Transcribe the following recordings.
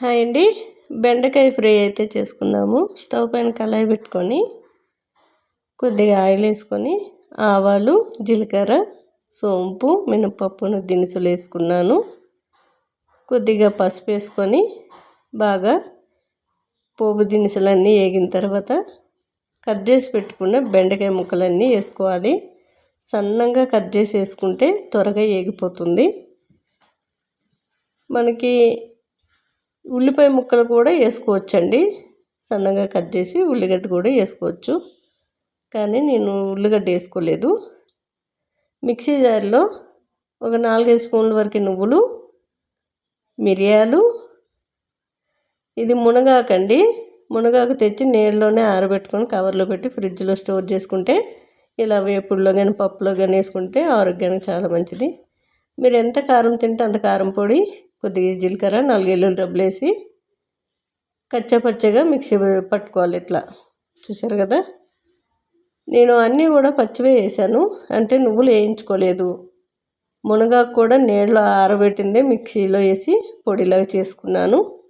Hi అండి. బెండకాయ fry అయితే చేసుకుందాము. స్టవ్ పైన కళాయి పెట్టుకొని కొద్దిగా ఆయిల్ వేసుకొని ఆవాలు జీలకర్ర సోంపు మినపప్పును దినుసులు వేసుకున్నాను. కొద్దిగా పసుపు వేసుకొని బాగా పోపు దినుసులన్నీ వేగిన తర్వాత కట్ చేసి పెట్టుకున్న బెండకాయ ముక్కలన్నీ వేసుకోవాలి. సన్నంగా కట్ చేసి వేసుకుంటే త్వరగా వేగిపోతుంది. మనకి ఉల్లిపాయ ముక్కలు కూడా వేసుకోవచ్చండి. సన్నగా కట్ చేసి ఉల్లిగడ్డ కూడా వేసుకోవచ్చు. కానీ నేను ఉల్లిగడ్డ వేసుకోలేదు. మిక్సీ జార్లో ఒక నాలుగైదు స్పూన్ల వరకు నువ్వులు మిరియాలు ఇది మునగాకండి. మునగాకు తెచ్చి నీళ్ళలోనే ఆరబెట్టుకొని కవర్లో పెట్టి ఫ్రిడ్జ్లో స్టోర్ చేసుకుంటే ఇలా వేపుడులో కానీ పప్పులో కానీ వేసుకుంటే ఆరోగ్యానికి చాలా మంచిది. మీరు ఎంత కారం తింటే అంత కారం పొడి కొద్దిగా జీలకర్ర నాలుగు ఎల్లుల్లి డబ్బులు వేసి కచ్చపచ్చగా మిక్సీ పట్టుకోవాలి ఇట్లా. చూసారు కదా? నేను అన్నీ కూడా పచ్చివే వేసాను. అంటే నువ్వులు వేయించుకోలేదు. మునగాకు కూడా నీళ్ళు ఆరబెట్టిందే మిక్సీలో వేసి పొడిలాగా చేసుకున్నాను.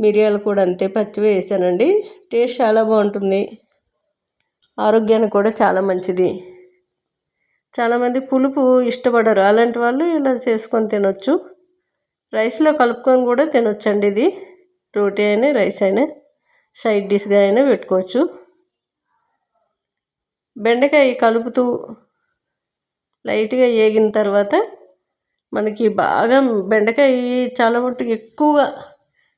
మిరియాలు కూడా అంతే పచ్చివే వేసానండి. టేస్ట్ చాలా బాగుంటుంది. ఆరోగ్యానికి కూడా చాలా మంచిది. చాలామంది పులుపు ఇష్టపడరు. అలాంటి వాళ్ళు ఇలా చేసుకొని తినొచ్చు. రైస్లో కలుపుకొని కూడా తినొచ్చండి ఇది. రోటీ అయినా రైస్ అయినా సైడ్ డిష్గా అయినా పెట్టుకోవచ్చు. బెండకాయ కలుపుతూ లైట్గా వేగిన తర్వాత మనకి బాగా బెండకాయ చాలా మట్టుకు ఎక్కువగా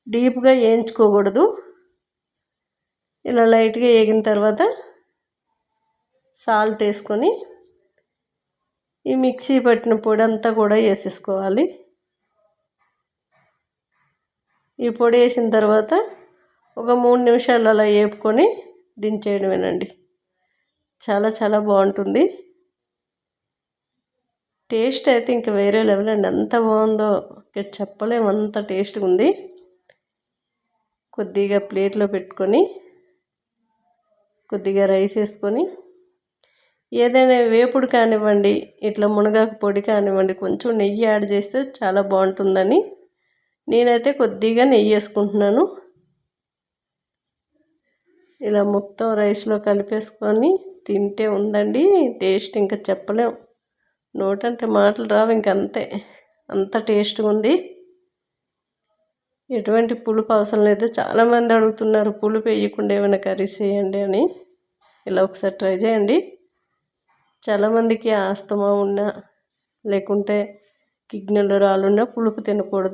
డీప్గా వేయించుకోకూడదు. ఇలా లైట్గా వేగిన తర్వాత సాల్ట్ వేసుకొని ఈ మిక్సీ పట్టిన పొడి అంతా కూడా వేసేసుకోవాలి. ఈ పొడి వేసిన తర్వాత ఒక మూడు నిమిషాలు అలా వేపుకొని దించేయడమేనండి. చాలా చాలా బాగుంటుంది. టేస్ట్ అయితే ఇంకా వేరే లెవెల్ అండి. ఎంత బాగుందో చెప్పలేము. అంత టేస్ట్గా ఉంది. కొద్దిగా ప్లేట్లో పెట్టుకొని కొద్దిగా రైస్ వేసుకొని ఏదైనా వేపుడు కానివ్వండి ఇట్లా మునగాకు పొడి కానివ్వండి కొంచెం నెయ్యి యాడ్ చేస్తే చాలా బాగుంటుందని నేనైతే కొద్దిగా నెయ్యి వేసుకుంటున్నాను. ఇలా మొత్తం రైస్లో కలిపేసుకొని తింటే ఉందండి టేస్ట్ ఇంకా చెప్పలేం. నోటంటే మాటలు రావు ఇంకంతే అంత. టేస్ట్గా ఉంది. ఎటువంటి పులుపు అవసరం లేదు. చాలామంది అడుగుతున్నారు పులుపు వేయకుండా ఏమైనా కర్రీస్ వేయండి అని. ఇలా ఒకసారి ట్రై చేయండి. చాలామందికి ఆస్తమా ఉన్నా లేకుంటే కిడ్నీలో రాళ్ళున్నా పులుపు తినకూడదు.